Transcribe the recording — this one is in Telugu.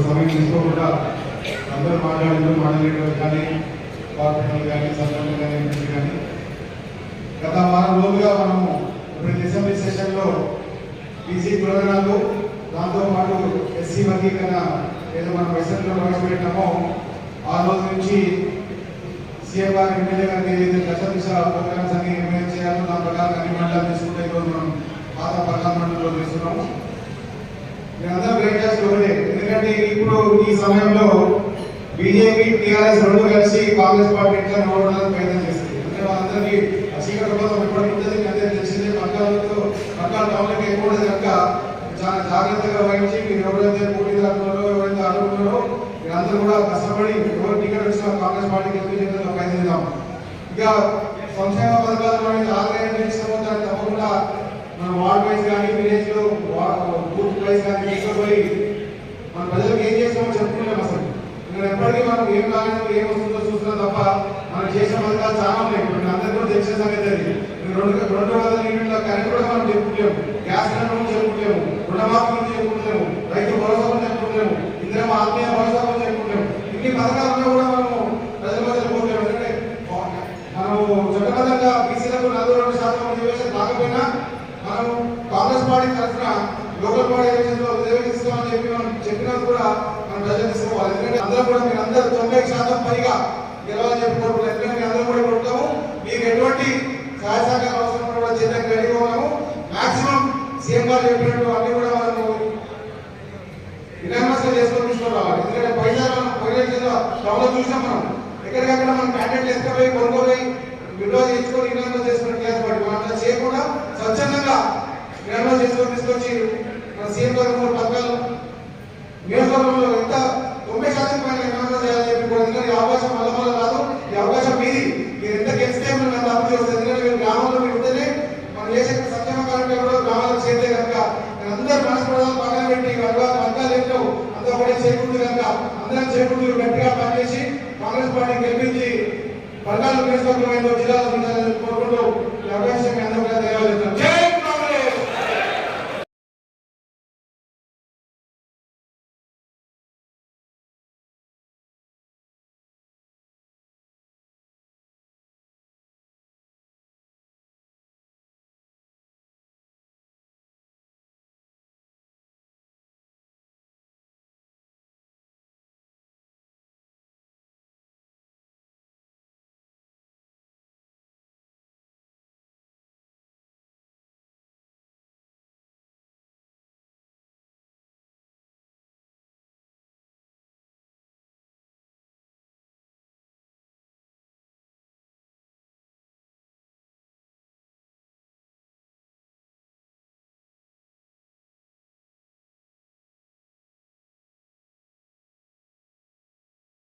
ఎక్కువ సమయం తీసుకోకుండా అందరూ మాట్లాడుతూ మాట్లాడేటప్పుడు కానీ కార్పొరేటర్లు కానీ సర్పంచులు కానీ కానీ గత వారం రోజులుగా మనము ఇప్పుడు అసెంబ్లీ సెషన్లో బీసీ కులగణాలు దాంతోపాటు ఎస్సీ వర్గీకరణ ఏదో మనం అసెంబ్లీలో ప్రవేశపెట్టామో ఆ రోజు నుంచి సీఎం గారు ఎమ్మెల్యే గారికి ఏదైతే దశ దిశ ప్రోగ్రామ్స్ అన్ని ఇంప్లిమెంట్ చేయాలో దాని ప్రకారం అన్ని మండలాలు తీసుకుంటే ఈరోజు మనం పాత ప్రధాన మండలిలో తీసుకున్నాము మీరందరూ వెయిట్ చేస్తూ ఒకటే. ఎందుకంటే ఇప్పుడు ఈ సమయంలో బీజేపీ టీఆర్ఎస్ రెండు కలిసి కాంగ్రెస్ పార్టీ ప్రయత్నం చేస్తుంది? అంటే వాళ్ళందరికీ చీకటి ఉంటుంది అదే తెలిసిందే టౌన్లకి ఎక్కువ కనుక చాలా జాగ్రత్తగా వహించి మీరు ఎవరైతే పోటీదారులు ఎవరైతే అనుకున్నారో మీరందరూ కూడా కష్టపడి ఎవరు టికెట్ వచ్చినా కాంగ్రెస్ పార్టీకి ఎక్కువ ప్రయత్నిద్దాం ఇక సంక్షేమ పథకాలు ఆదాయం మన ప్రజలకు ఏం చేస్తామో చెప్పుకోలేము అసలు. ఇక్కడ ఎప్పటికీ మనం ఏం కాలేదు ఏం వస్తుందో చూస్తున్నా తప్ప మనం చేసిన పథకాలు చాలా ఉన్నాయి. ఇప్పుడు అందరికీ కూడా తెలిసిన సంగతి అది. రెండు రెండు వందల యూనిట్ల కరెంట్ కూడా మనం చెప్పుకోలేము గ్యాస్ కరెంట్ చెప్పుకోలేము రుణమాఫీ గురించి చెప్పుకోలేము రైతు భరోసా గురించి చెప్పుకోలేము ఇందులో ఆత్మీయ భరోసా గురించి చెప్పుకోలేము ఇన్ని పథకాలు ఉన్నా కూడా మనము ప్రజల మధ్య పోలేము ఎందుకంటే మనము చట్టబద్ధంగా బీసీలకు నలభై రెండు శాతం రిజర్వేషన్ రాకపోయినా మనం కాంగ్రెస్ పార్టీ తరఫున లోకల్ బాడీ ఎలక్షన్స్ చెప్పి మనం చెప్పినా కూడా మనం ప్రజలు తీసుకోవాలి ఎందుకంటే అందరూ కూడా మీరు అందరూ తొంభై శాతం పైగా గెలవాలని చెప్పి కోరుకుంటారు ఎందుకంటే మీ అందరూ కూడా కొడతాము మీకు ఎటువంటి సహాయ సహకారం అవసరం కూడా చేయడానికి రెడీగా ఉన్నాము మాక్సిమం సీఎం గారు చెప్పినట్టు అన్ని కూడా మనము యునానిమస్ చేసుకొని తీసుకొని రావాలి ఎందుకంటే పైసా మనం పోయిన టౌన్లో చూసాం మనం ఎక్కడికక్కడ మనం క్యాండిడేట్ ఎత్తుకపోయి కొనుక్కోపోయి విలువ చేసుకొని యునానిమస్ చేసుకుని క్లాస్ పడి మనం అట్లా చేయకుండా స్వచ్ఛందంగా యునానిమస్ చేసుకొని తీసుకొచ్చి సీఎం గారు మూడు పథకాలు నియోజకవర్గంలో ఎంత తొంభై శాతం పైన యునానిమస్ చేయాలని చెప్పి కూడా ఈ అవకాశం వల్ల వల్ల రాదు ఈ అవకాశం మీది. మీరు ఎంత గెలిస్తే మనం ఎంత అభివృద్ధి వస్తుంది ఎందుకంటే మీరు గ్రామంలో మీరు ఉంటేనే మనం చేసే సంక్షేమ కార్యక్రమంలో గ్రామాలకు చేస్తే కనుక అందరూ మనస్పదాలు పక్కన పెట్టి వర్గాలు వర్గాలు ఏంటో అంతా కూడా చేకూడదు కనుక అందరం చేకూడదు గట్టిగా పనిచేసి కాంగ్రెస్ పార్టీ గెలిపించి వర్గాలు నియోజకవర్గం జిల్లాలో